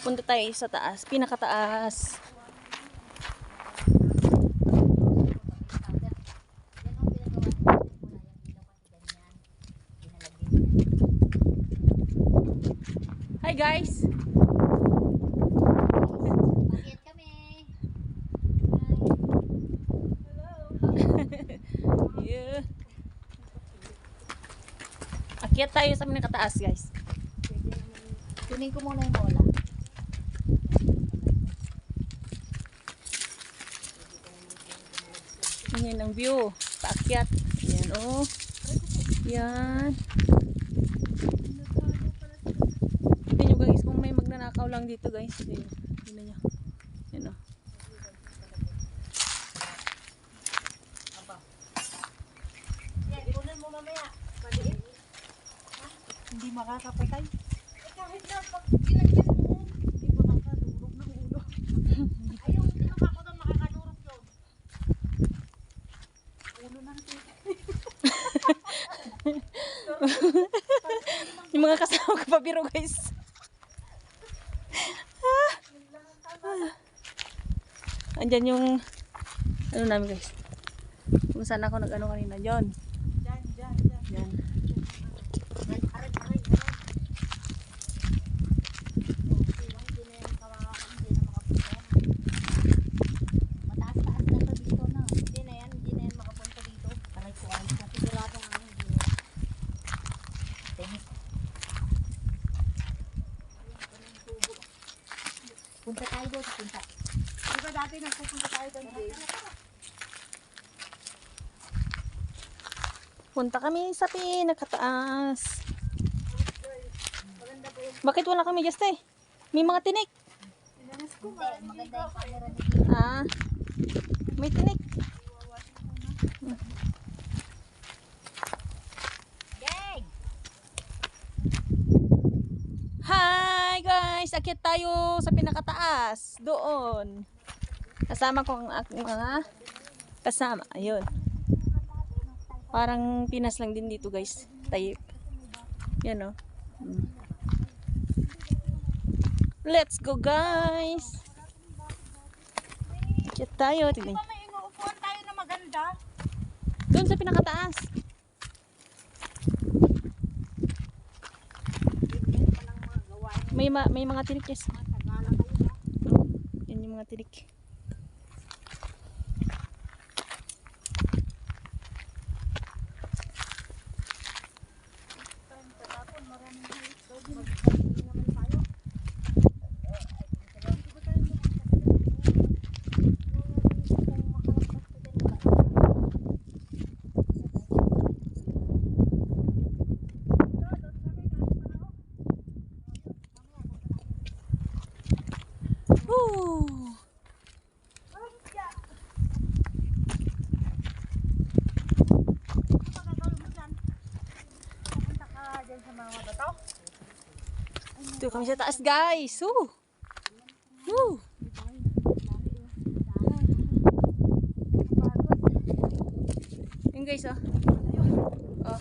Punta tayo sa taas, pinakataas. Hi guys! Yeah. Akyat tayo sa pinakataas guys. Tunin ko muna yung bola. Yan ang view. Paakyat. Yan oh. Yan. Tingnan nyo guys kung may magnanakaw lang dito guys. Tingnan nyo. Yan oh. Hindi makakapatay. Eh, kahit na pag ginagyan mo, hindi makakadurog ng ulo. Ayaw, hindi ako doon makakadurog doon. Ulo na natin. Yung mga kasama ko pabiro guys. Ah. Ah. Andyan yung ano namin guys. Kung saan ako nag-ano kanina. Diyan. Diyan, diyan, diyan. Yan. Aray, aray, aray. Hindi na yan kawakan, hindi na makapunta. Mataas-taas na to dito na. Hindi na yan, hindi na yan makapunta dito. Aray ko, aray ko. Sigurado nga, hindi na. Tingis. Punta tayo doon, punta. Di ba dati nagpupunta tayo doon, Jay? Punta kami sa pinakataas. Bakit wala kami just eh? May mga tinik. Hindi, maganda yung camera ni Jay. Ah. May tinik. Jay! Hi Akit tayo sa pinakataas. Doon. Kasama ko ang aking mga kasama. Ayun. Parang Pinas lang din dito guys. Type. Yan o. Mm. Let's go guys! Akit tayo. Tignan. May inuupuan tayo na maganda. Doon sa pinakataas. Yan pa lang mga gawain. May, ma- may mga tinik ha. Yan yung mga tinik. Woo! Dito kami sa taas guys. Woo! Woo! Yun guys oh. Oh.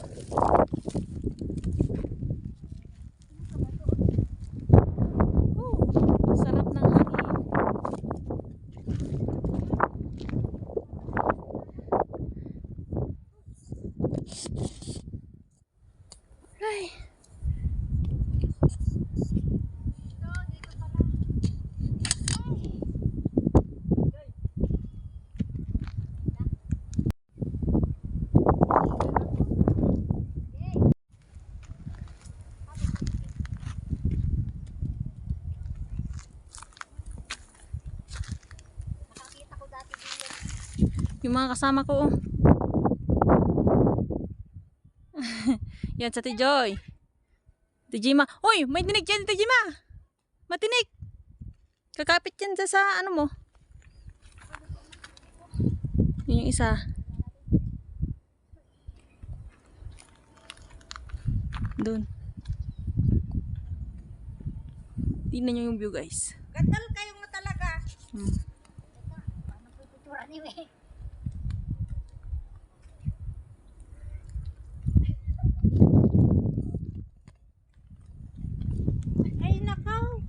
Ay. Yung mga kasama ko. oh. Yan sa Tijoy. Tijima. Uy, may tinig dyan, Tijima. Matinig. Kakapit yan sa, sa ano mo. Yun yung isa. Doon. Tingnan nyo yung view guys. Gandal kayo nga talaga. Hmm. Paano po tutura ni May? Ay, nakaw.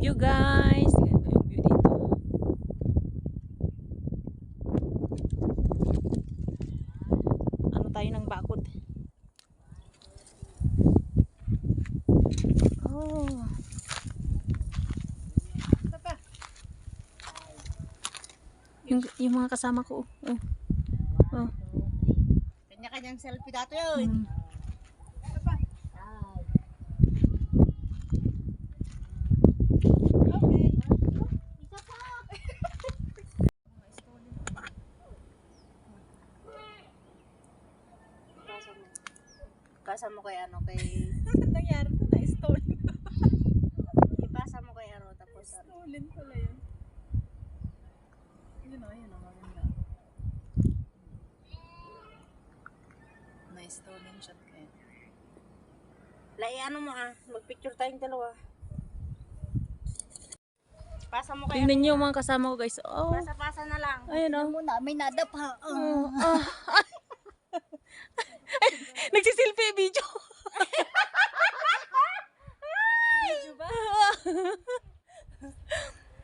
View guys. Ganito yung view dito. Ano tayo ng bakod? Oh. Yung, yung mga kasama ko. Oh. Oh. Kanya-kanyang selfie dato yun. Mm. Papa. Okay. Isa pa. Ipasa mo. Ipasa mo kay ano, kay... nangyari to na stolen. Ipasa mo kay ano, tapos ano. Stolen pala yun. Yun o, yun o, maganda. Na-stolen shot kayo. Lai, ano mo ah, magpicture tayong dalawa. Pasa mo kay Tingnan niyo mga kasama ko guys. Oh. Pasa-pasa na lang. Ayun o. Muna, may nadap ha. Oh, ah. Nagsisilfie video. Video ba?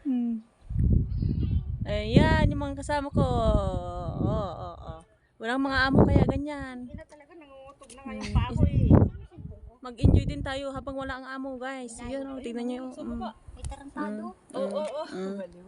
hmm. Ayan, yung mga kasama ko. Oo, oo, oo. Walang mga amo kaya ganyan. Hindi na talaga nangungutog na ngayon pa ako eh. Mag-enjoy din tayo habang wala ang amo guys. Yan o, tignan niyo. Mm. May tarantado. Oo, oo, oo.